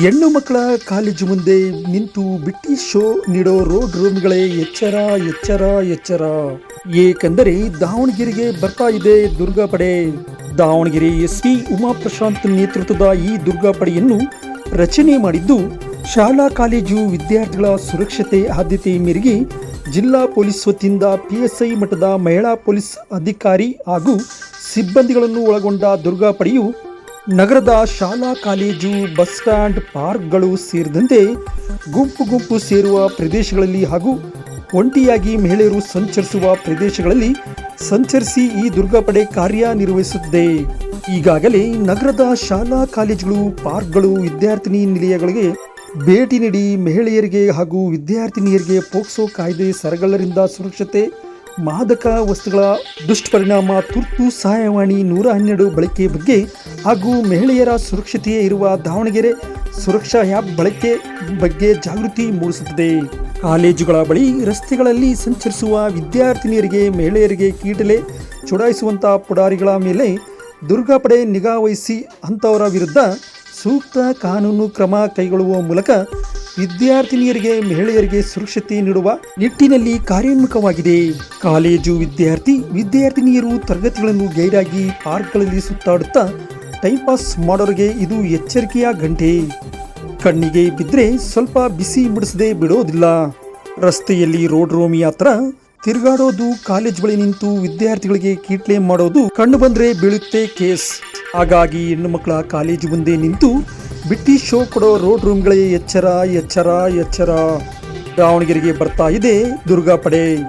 ಹೆಣ್ಣು ಮಕ್ಕಳ ಕಾಲೇಜು ಮುಂದೆ ನಿಂತು ಬ್ರಿಟಿಷ್ ಶೋ ನೀಡೋ ರೋಡ್ ರೂಮ್ಗಳೇ ಎಚ್ಚರ ಎಚ್ಚರ ಎಚ್ಚರ. ಏಕೆಂದರೆ ದಾವಣಗೆರೆಗೆ ಬರ್ತಾ ಇದೆ ದುರ್ಗಾ ಪಡೆ. ದಾವಣಗೆರೆ ಎಸ್ ಪಿ ಉಮಾ ಪ್ರಶಾಂತ್ ನೇತೃತ್ವದ ಈ ದುರ್ಗಾ ಪಡೆಯನ್ನು ರಚನೆ ಮಾಡಿದ್ದು ಶಾಲಾ ಕಾಲೇಜು ವಿದ್ಯಾರ್ಥಿಗಳ ಸುರಕ್ಷತೆ, ಆದ್ಯತೆ ಮೇರೆಗೆ ಜಿಲ್ಲಾ ಪೊಲೀಸ್ ವತಿಯಿಂದ ಪಿಎಸ್ಐ ಮಟ್ಟದ ಮಹಿಳಾ ಪೊಲೀಸ್ ಅಧಿಕಾರಿ ಹಾಗೂ ಸಿಬ್ಬಂದಿಗಳನ್ನು ಒಳಗೊಂಡ ದುರ್ಗಾ ಪಡೆಯು ನಗರದ ಶಾಲಾ ಕಾಲೇಜು ಬಸ್ ಸ್ಟ್ಯಾಂಡ್ ಪಾರ್ಕ್ಗಳು ಸೇರಿದಂತೆ ಗುಂಪು ಗುಂಪು ಸೇರುವ ಪ್ರದೇಶಗಳಲ್ಲಿ ಹಾಗೂ ಒಂಟಿಯಾಗಿ ಮಹಿಳೆಯರು ಸಂಚರಿಸುವ ಪ್ರದೇಶಗಳಲ್ಲಿ ಸಂಚರಿಸಿ ಈ ದುರ್ಗಾಪಡೆ ಕಾರ್ಯನಿರ್ವಹಿಸುತ್ತದೆ. ಈಗಾಗಲೇ ನಗರದ ಶಾಲಾ ಕಾಲೇಜುಗಳು, ಪಾರ್ಕ್ಗಳು, ವಿದ್ಯಾರ್ಥಿನಿ ನಿಲಯಗಳಿಗೆ ಭೇಟಿ ನೀಡಿ ಮಹಿಳೆಯರಿಗೆ ಹಾಗೂ ವಿದ್ಯಾರ್ಥಿನಿಯರಿಗೆ ಪೋಕ್ಸೋ ಕಾಯ್ದೆ ಸರಗಳರಿಂದ ಸುರಕ್ಷತೆ ಮಾದಕ ವಸ್ತುಗಳ ದುಷ್ಪರಿಣಾಮ, ತುರ್ತು ಸಹಾಯವಾಣಿ ನೂರ ಹನ್ನೆರಡು ಬಳಕೆ ಬಗ್ಗೆ ಹಾಗೂ ಮಹಿಳೆಯರ ಸುರಕ್ಷತೆಯೇ ಇರುವ ದಾವಣಗೆರೆ ಸುರಕ್ಷಾ ಆ್ಯಪ್ ಬಳಕೆ ಬಗ್ಗೆ ಜಾಗೃತಿ ಮೂಡಿಸುತ್ತದೆ. ಕಾಲೇಜುಗಳ ಬಳಿ ರಸ್ತೆಗಳಲ್ಲಿ ಸಂಚರಿಸುವ ವಿದ್ಯಾರ್ಥಿನಿಯರಿಗೆ ಮಹಿಳೆಯರಿಗೆ ಕೀಟಲೆ ಚುಡಾಯಿಸುವಂಥ ಪುಡಾರಿಗಳ ಮೇಲೆ ದುರ್ಗಾಪಡೆ ನಿಗಾ ವಹಿಸಿ ಅಂಥವರ ವಿರುದ್ಧ ಸೂಕ್ತ ಕಾನೂನು ಕ್ರಮ ಕೈಗೊಳ್ಳುವ ಮೂಲಕ ವಿದ್ಯಾರ್ಥಿನಿಯರಿಗೆ, ಮಹಿಳೆಯರಿಗೆ ಸುರಕ್ಷತೆ ನೀಡುವ ನಿಟ್ಟಿನಲ್ಲಿ ಕಾರ್ಯೋನ್ಮುಖವಾಗಿದೆ. ಕಾಲೇಜು ವಿದ್ಯಾರ್ಥಿ, ವಿದ್ಯಾರ್ಥಿನಿಯರು ತರಗತಿಗಳನ್ನು ಗೈರಾಗಿ ಪಾರ್ಕ್ಗಳಲ್ಲಿ ಸುತ್ತಾಡುತ್ತಾ ಟೈಮ್ ಪಾಸ್ ಮಾಡೋರಿಗೆ ಇದು ಎಚ್ಚರಿಕೆಯ ಗಂಟೆ. ಕಣ್ಣಿಗೆ ಬಿದ್ದರೆ ಸ್ವಲ್ಪ ಬಿಸಿ ಮುಡಿಸದೆ ಬಿಡೋದಿಲ್ಲ. ರಸ್ತೆಯಲ್ಲಿ ರೋಡ್ ರೋಮಿ ಹತ್ರ ತಿರುಗಾಡೋದು, ಕಾಲೇಜ್ ಬಳಿ ನಿಂತು ವಿದ್ಯಾರ್ಥಿಗಳಿಗೆ ಕೀಟ್ಲೆ ಮಾಡೋದು, ಕಣ್ಣು ಬಂದ್ರೆ ಬೀಳುತ್ತೆ ಕೇಸ್. ಹಾಗಾಗಿ ಹೆಣ್ಣು ಮಕ್ಕಳ ಕಾಲೇಜು ಮುಂದೆ ನಿಂತು ಬಿಟ್ಟಿ ಶೋ ಕೊಡೋ ರೋಡ್ ರೂಮ್ಗಳೇ ಎಚ್ಚರ ಎಚ್ಚರ ಎಚ್ಚರ. ದಾವಣಗೆರೆಗೆ ಬರ್ತಾ ಇದೆ ದುರ್ಗಾ ಪಡೆ.